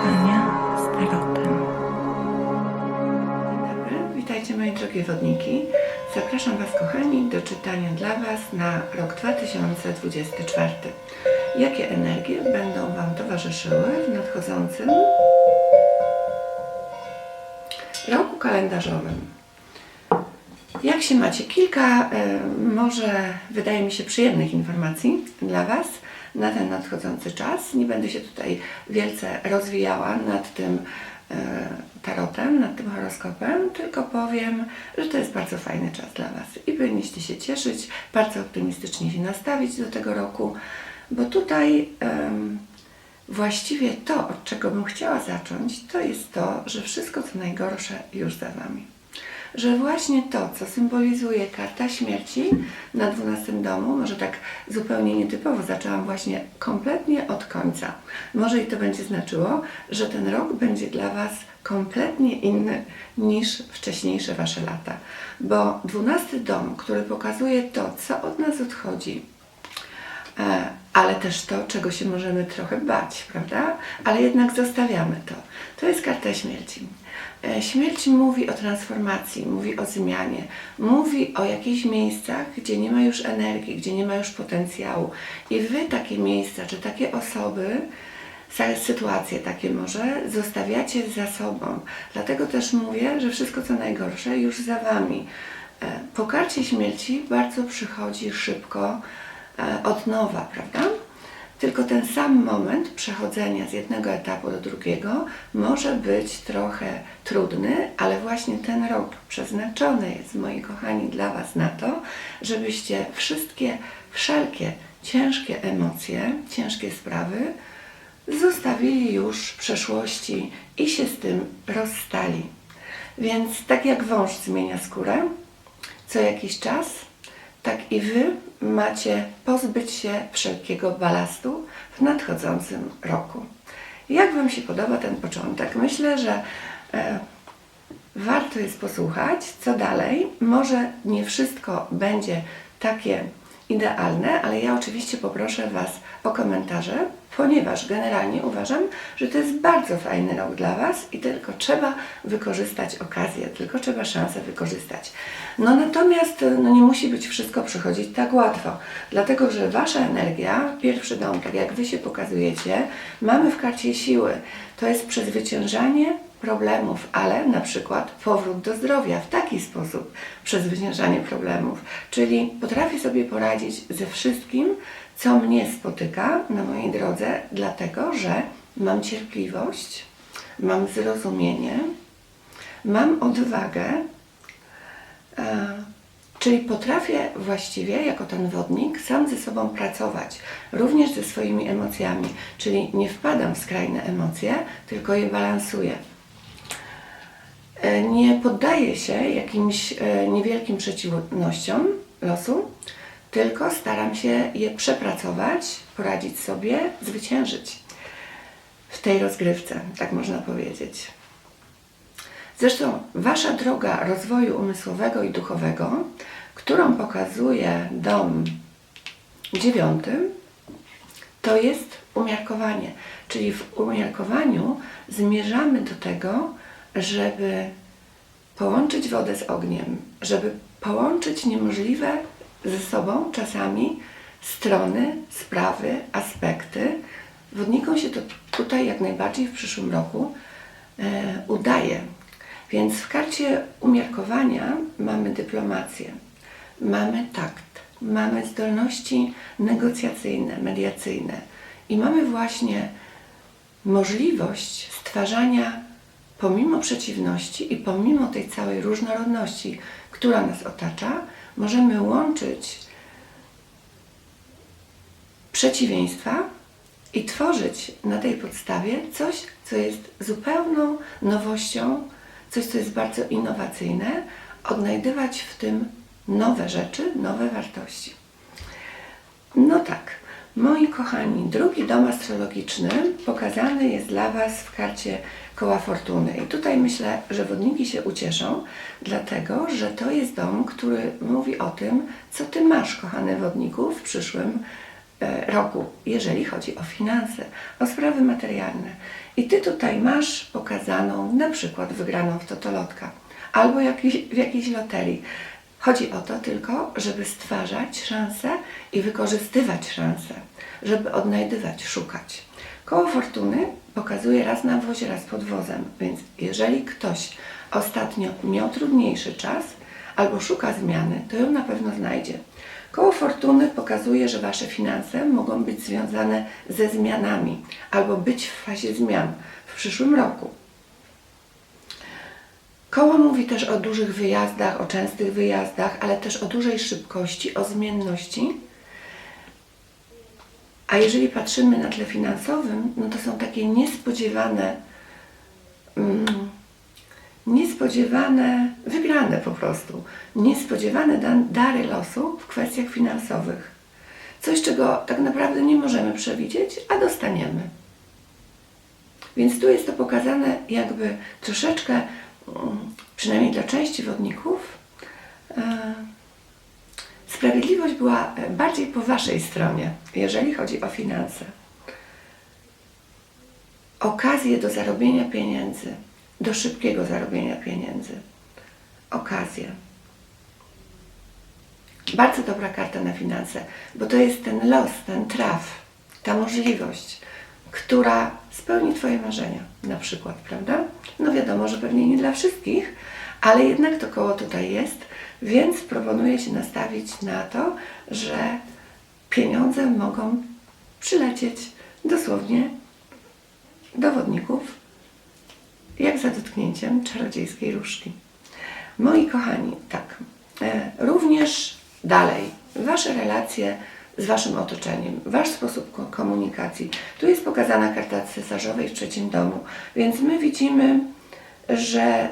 czytania z tarotem. Dzień dobry, witajcie moje drogie wodniki. Zapraszam Was kochani do czytania dla Was na rok 2024. Jakie energie będą Wam towarzyszyły w nadchodzącym roku kalendarzowym? Jak się macie? Kilka e, może wydaje mi się przyjemnych informacji dla Was na ten nadchodzący czas. Nie będę się tutaj wielce rozwijała nad tym e, tarotem, nad tym horoskopem, tylko powiem, że to jest bardzo fajny czas dla Was i powinniście się cieszyć, bardzo optymistycznie się nastawić do tego roku, bo tutaj em, właściwie to, od czego bym chciała zacząć, to jest to, że wszystko co najgorsze już za Wami że właśnie to, co symbolizuje karta śmierci na 12 domu, może tak zupełnie nietypowo zaczęłam właśnie kompletnie od końca. Może i to będzie znaczyło, że ten rok będzie dla Was kompletnie inny niż wcześniejsze Wasze lata. Bo 12 dom, który pokazuje to, co od nas odchodzi, E, ale też to, czego się możemy trochę bać, prawda? Ale jednak zostawiamy to. To jest karta śmierci. E, Śmierć mówi o transformacji, mówi o zmianie, mówi o jakichś miejscach, gdzie nie ma już energii, gdzie nie ma już potencjału. I wy takie miejsca, czy takie osoby, sytuacje takie może zostawiacie za sobą. Dlatego też mówię, że wszystko co najgorsze już za wami. E, Po karcie śmierci bardzo przychodzi szybko od nowa, prawda? Tylko ten sam moment przechodzenia z jednego etapu do drugiego może być trochę trudny, ale właśnie ten rok przeznaczony jest, moi kochani, dla Was na to, żebyście wszystkie, wszelkie ciężkie emocje, ciężkie sprawy zostawili już w przeszłości i się z tym rozstali. Więc tak jak wąż zmienia skórę co jakiś czas, tak i Wy macie pozbyć się wszelkiego balastu w nadchodzącym roku. Jak Wam się podoba ten początek? Myślę, że e, warto jest posłuchać, co dalej. Może nie wszystko będzie takie idealne, ale ja oczywiście poproszę Was o komentarze, ponieważ generalnie uważam, że to jest bardzo fajny rok dla Was i tylko trzeba wykorzystać okazję, tylko trzeba szansę wykorzystać. No natomiast no nie musi być wszystko przychodzić tak łatwo, dlatego że Wasza energia, pierwszy dom, tak jak Wy się pokazujecie, mamy w karcie siły. To jest przezwyciężanie problemów, ale na przykład powrót do zdrowia w taki sposób przezwyciężanie problemów. Czyli potrafię sobie poradzić ze wszystkim, co mnie spotyka na mojej drodze, dlatego że mam cierpliwość, mam zrozumienie, mam odwagę, e, czyli potrafię właściwie jako ten wodnik sam ze sobą pracować, również ze swoimi emocjami, czyli nie wpadam w skrajne emocje, tylko je balansuję. E, nie poddaję się jakimś e, niewielkim przeciwnościom losu, tylko staram się je przepracować, poradzić sobie, zwyciężyć w tej rozgrywce, tak można powiedzieć. Zresztą Wasza droga rozwoju umysłowego i duchowego, którą pokazuje dom dziewiąty, to jest umiarkowanie. Czyli w umiarkowaniu zmierzamy do tego, żeby połączyć wodę z ogniem, żeby połączyć niemożliwe ze sobą czasami strony, sprawy, aspekty. Wodnikom się to tutaj jak najbardziej w przyszłym roku e, udaje. Więc w karcie umiarkowania mamy dyplomację, mamy takt, mamy zdolności negocjacyjne, mediacyjne i mamy właśnie możliwość stwarzania pomimo przeciwności i pomimo tej całej różnorodności, która nas otacza, możemy łączyć przeciwieństwa i tworzyć na tej podstawie coś, co jest zupełną nowością, coś, co jest bardzo innowacyjne, odnajdywać w tym nowe rzeczy, nowe wartości. No tak, moi kochani, drugi dom astrologiczny pokazany jest dla Was w karcie koła fortuny. I tutaj myślę, że wodniki się ucieszą, dlatego że to jest dom, który mówi o tym, co Ty masz, kochany wodniku, w przyszłym e, roku, jeżeli chodzi o finanse, o sprawy materialne. I Ty tutaj masz pokazaną na przykład wygraną w totolotka albo jakiś, w jakiejś loterii. Chodzi o to tylko, żeby stwarzać szanse i wykorzystywać szanse, żeby odnajdywać, szukać. Koło fortuny pokazuje raz na wozie, raz pod wozem, więc jeżeli ktoś ostatnio miał trudniejszy czas albo szuka zmiany, to ją na pewno znajdzie. Koło fortuny pokazuje, że Wasze finanse mogą być związane ze zmianami albo być w fazie zmian w przyszłym roku. Koło mówi też o dużych wyjazdach, o częstych wyjazdach, ale też o dużej szybkości, o zmienności. A jeżeli patrzymy na tle finansowym, no to są takie niespodziewane, mm, niespodziewane, wygrane po prostu, niespodziewane dary losu w kwestiach finansowych. Coś, czego tak naprawdę nie możemy przewidzieć, a dostaniemy. Więc tu jest to pokazane jakby troszeczkę, mm, przynajmniej dla części wodników, e, sprawiedliwość była e, bardziej po Waszej stronie, jeżeli chodzi o finanse. Okazje do zarobienia pieniędzy, do szybkiego zarobienia pieniędzy. Okazje. Bardzo dobra karta na finanse, bo to jest ten los, ten traf, ta możliwość, która spełni Twoje marzenia, na przykład, prawda? No wiadomo, że pewnie nie dla wszystkich, ale jednak to koło tutaj jest, więc proponuję się nastawić na to, że pieniądze mogą przylecieć dosłownie do wodników, jak za dotknięciem czarodziejskiej różdżki. Moi kochani, tak, e, również dalej, Wasze relacje z Waszym otoczeniem, Wasz sposób ko- komunikacji. Tu jest pokazana karta cesarzowej w trzecim domu, więc my widzimy, że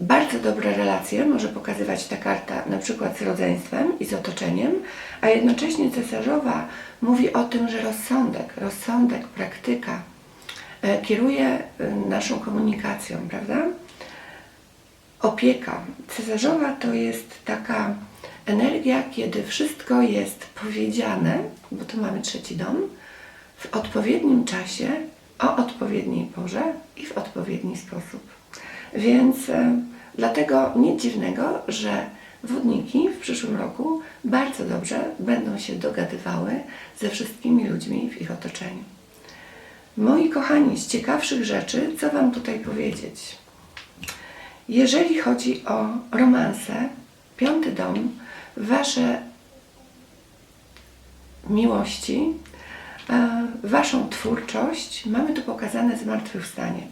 bardzo dobre relacje może pokazywać ta karta na przykład z rodzeństwem i z otoczeniem, a jednocześnie cesarzowa mówi o tym, że rozsądek, rozsądek, praktyka e, kieruje e, naszą komunikacją, prawda? Opieka. Cesarzowa to jest taka energia, kiedy wszystko jest powiedziane, bo tu mamy trzeci dom, w odpowiednim czasie, o odpowiedniej porze i w odpowiedni sposób. Więc e, dlatego nic dziwnego, że wodniki w przyszłym roku bardzo dobrze będą się dogadywały ze wszystkimi ludźmi w ich otoczeniu. Moi kochani, z ciekawszych rzeczy, co Wam tutaj powiedzieć? Jeżeli chodzi o romanse, piąty dom, Wasze miłości, e, Waszą twórczość, mamy tu pokazane zmartwychwstanie.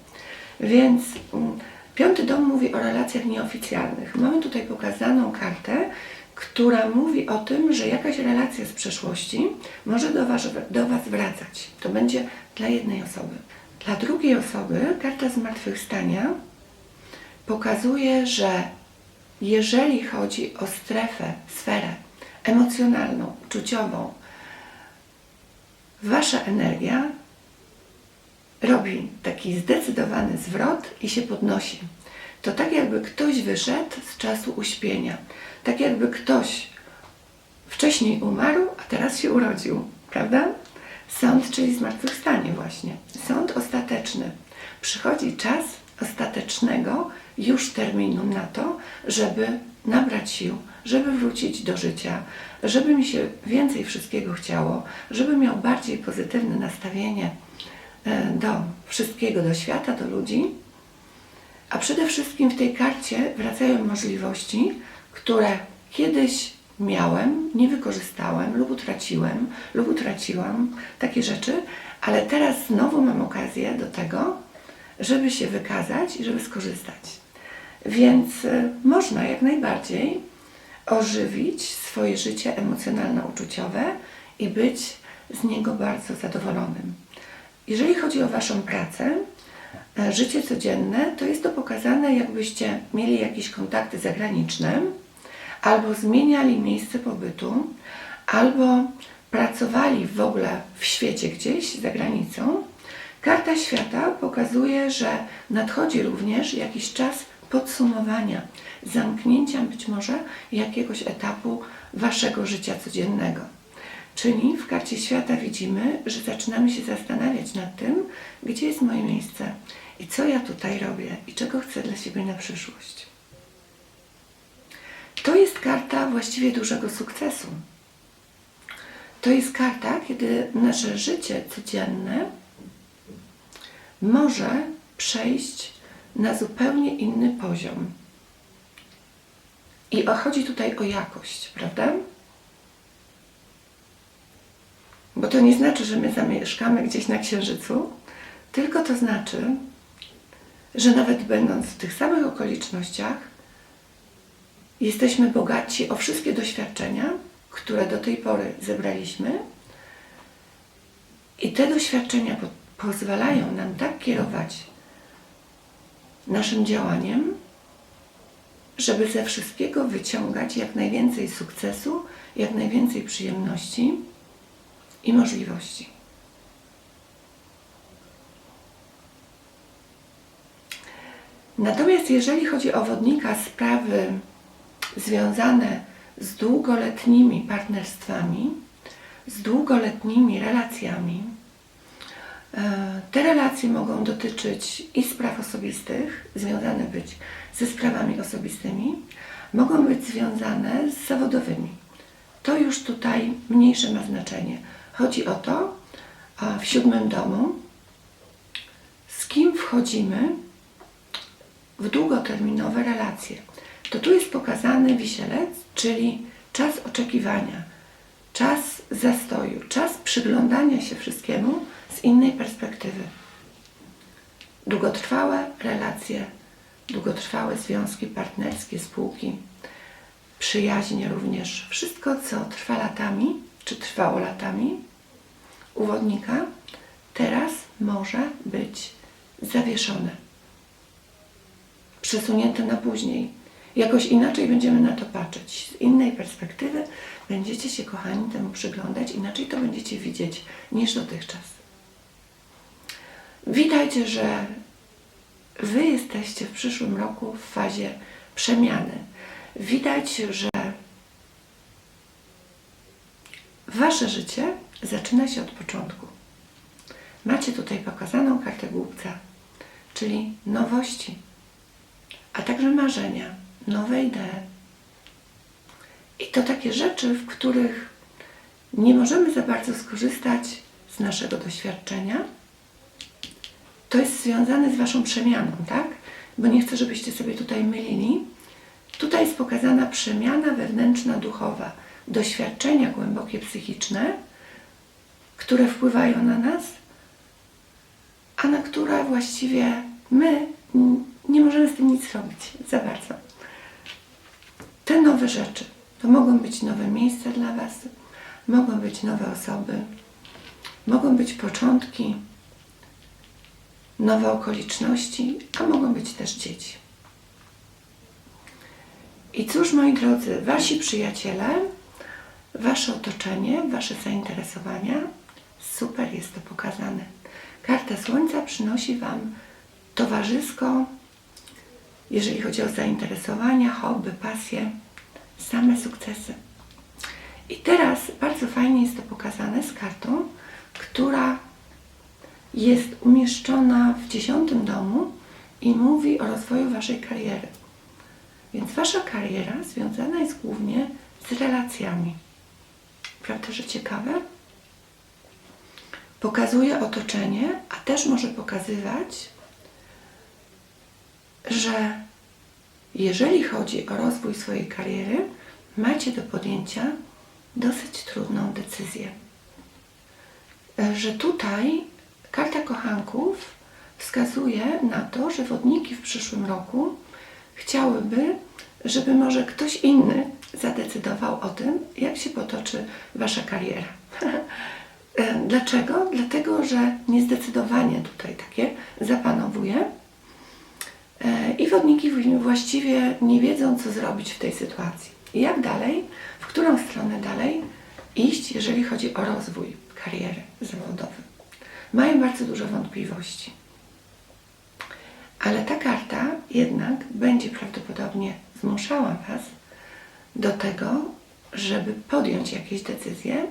Więc mm, piąty dom mówi o relacjach nieoficjalnych. Mamy tutaj pokazaną kartę, która mówi o tym, że jakaś relacja z przeszłości może do was, do was wracać. To będzie dla jednej osoby. Dla drugiej osoby karta zmartwychwstania pokazuje, że jeżeli chodzi o strefę, sferę emocjonalną, uczuciową, wasza energia robi taki zdecydowany zwrot i się podnosi. To tak jakby ktoś wyszedł z czasu uśpienia. Tak jakby ktoś wcześniej umarł, a teraz się urodził, prawda? Sąd, czyli zmartwychwstanie właśnie. Sąd ostateczny. Przychodzi czas ostatecznego już terminu na to, żeby nabrać sił, żeby wrócić do życia, żeby mi się więcej wszystkiego chciało, żeby miał bardziej pozytywne nastawienie do wszystkiego, do świata, do ludzi. A przede wszystkim w tej karcie wracają możliwości, które kiedyś miałem, nie wykorzystałem lub utraciłem, lub utraciłam takie rzeczy, ale teraz znowu mam okazję do tego, żeby się wykazać i żeby skorzystać. Więc y, można jak najbardziej ożywić swoje życie emocjonalno-uczuciowe i być z niego bardzo zadowolonym. Jeżeli chodzi o Waszą pracę, e, życie codzienne, to jest to pokazane, jakbyście mieli jakieś kontakty zagraniczne, albo zmieniali miejsce pobytu, albo pracowali w ogóle w świecie gdzieś za granicą. Karta świata pokazuje, że nadchodzi również jakiś czas podsumowania, zamknięcia być może jakiegoś etapu waszego życia codziennego. Czyli w karcie świata widzimy, że zaczynamy się zastanawiać nad tym, gdzie jest moje miejsce i co ja tutaj robię i czego chcę dla siebie na przyszłość. To jest karta właściwie dużego sukcesu. To jest karta, kiedy nasze życie codzienne może przejść na zupełnie inny poziom. I chodzi tutaj o jakość, prawda? Bo to nie znaczy, że my zamieszkamy gdzieś na Księżycu, tylko to znaczy, że nawet będąc w tych samych okolicznościach, jesteśmy bogaci o wszystkie doświadczenia, które do tej pory zebraliśmy. I te doświadczenia po- pozwalają nam tak kierować naszym działaniem, żeby ze wszystkiego wyciągać jak najwięcej sukcesu, jak najwięcej przyjemności i możliwości. Natomiast jeżeli chodzi o wodnika sprawy związane z długoletnimi partnerstwami, z długoletnimi relacjami, e, te relacje mogą dotyczyć i spraw osobistych, związane być ze sprawami osobistymi, mogą być związane z zawodowymi. To już tutaj mniejsze ma znaczenie. Chodzi o to, a w siódmym domu, z kim wchodzimy w długoterminowe relacje. To tu jest pokazany wisielec, czyli czas oczekiwania, czas zastoju, czas przyglądania się wszystkiemu z innej perspektywy. Długotrwałe relacje, długotrwałe związki partnerskie, spółki, przyjaźnie również. Wszystko, co trwa latami, czy trwało latami, u wodnika, teraz może być zawieszone przesunięte na później. Jakoś inaczej będziemy na to patrzeć. Z innej perspektywy będziecie się, kochani, temu przyglądać, inaczej to będziecie widzieć niż dotychczas. Witajcie, że Wy jesteście w przyszłym roku w fazie przemiany. Widać, że Wasze życie zaczyna się od początku. Macie tutaj pokazaną kartę głupca, czyli nowości, a także marzenia, nowe idee. I to takie rzeczy, w których nie możemy za bardzo skorzystać z naszego doświadczenia. To jest związane z Waszą przemianą, tak? Bo nie chcę, żebyście sobie tutaj mylili. Tutaj jest pokazana przemiana wewnętrzna duchowa, doświadczenia głębokie psychiczne, które wpływają na nas, a na które właściwie my nie możemy z tym nic zrobić za bardzo. Te nowe rzeczy to mogą być nowe miejsca dla Was, mogą być nowe osoby, mogą być początki, nowe okoliczności, a mogą być też dzieci. I cóż, moi drodzy, Wasi przyjaciele, Wasze otoczenie, Wasze zainteresowania, super jest to pokazane. Karta Słońca przynosi Wam towarzysko, jeżeli chodzi o zainteresowania, hobby, pasje, same sukcesy. I teraz bardzo fajnie jest to pokazane z kartą, która jest umieszczona w dziesiątym domu i mówi o rozwoju Waszej kariery. Więc Wasza kariera związana jest głównie z relacjami. Prawda, że ciekawe? Pokazuje otoczenie, a też może pokazywać, że jeżeli chodzi o rozwój swojej kariery, macie do podjęcia dosyć trudną decyzję. Że tutaj karta kochanków wskazuje na to, że wodniki w przyszłym roku chciałyby, żeby może ktoś inny zadecydował o tym, jak się potoczy wasza kariera. E, Dlaczego? Dlatego, że niezdecydowanie tutaj takie zapanowuje. I wodniki właściwie nie wiedzą, co zrobić w tej sytuacji. Jak dalej, w którą stronę dalej iść, jeżeli chodzi o rozwój kariery zawodowej. Mają bardzo dużo wątpliwości. Ale ta karta jednak będzie prawdopodobnie zmuszała Was do tego, żeby podjąć jakieś decyzje,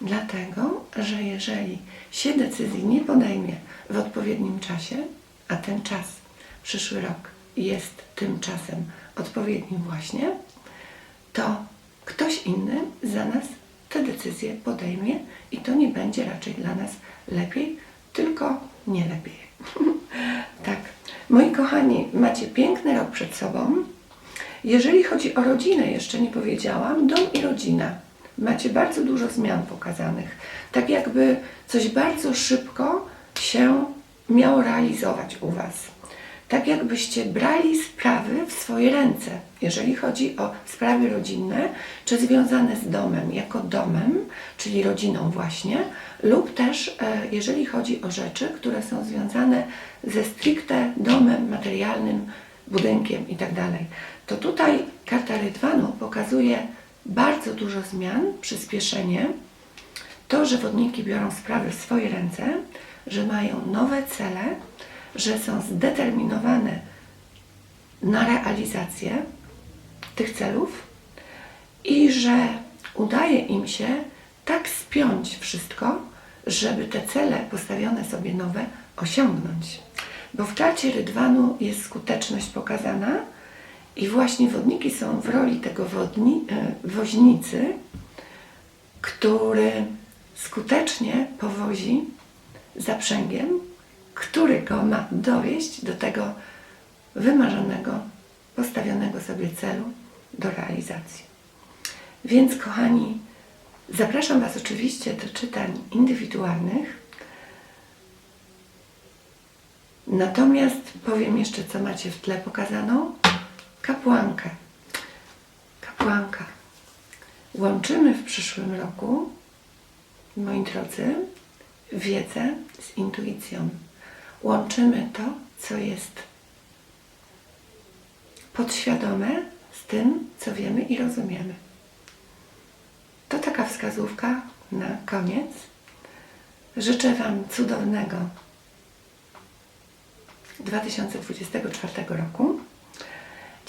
dlatego że jeżeli się decyzji nie podejmie w odpowiednim czasie, a ten czas, przyszły rok, jest tym czasem odpowiednim właśnie, to ktoś inny za nas te decyzje podejmie i to nie będzie raczej dla nas lepiej, tylko nie lepiej. tak. Moi kochani, macie piękny rok przed sobą. Jeżeli chodzi o rodzinę, jeszcze nie powiedziałam, dom i rodzina. Macie bardzo dużo zmian pokazanych. Tak jakby coś bardzo szybko się miało realizować u Was. Tak jakbyście brali sprawy w swoje ręce, jeżeli chodzi o sprawy rodzinne, czy związane z domem, jako domem, czyli rodziną właśnie, lub też e, jeżeli chodzi o rzeczy, które są związane ze stricte domem materialnym, budynkiem itd. To tutaj karta Rydwanu pokazuje bardzo dużo zmian, przyspieszenie, to, że wodniki biorą sprawy w swoje ręce, że mają nowe cele, że są zdeterminowane na realizację tych celów i że udaje im się tak spiąć wszystko, żeby te cele postawione sobie nowe osiągnąć. Bo w karcie Rydwanu jest skuteczność pokazana i właśnie wodniki są w roli tego wodni, e, woźnicy, który skutecznie powozi zaprzęgiem, który go ma dowieść do tego wymarzonego, postawionego sobie celu do realizacji. Więc, kochani, zapraszam Was oczywiście do czytań indywidualnych. Natomiast powiem jeszcze, co macie w tle pokazaną. Kapłankę. Kapłanka. Łączymy w przyszłym roku, moi drodzy, wiedzę z intuicją. Łączymy to, co jest podświadome z tym, co wiemy i rozumiemy. To taka wskazówka na koniec. Życzę Wam cudownego 2024 roku.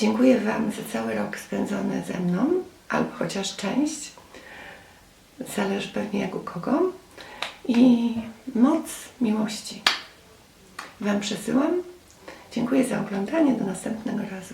Dziękuję Wam za cały rok spędzony ze mną, albo chociaż część. Zależy pewnie jak u kogo. I moc miłości Wam przesyłam. Dziękuję za oglądanie. Do następnego razu.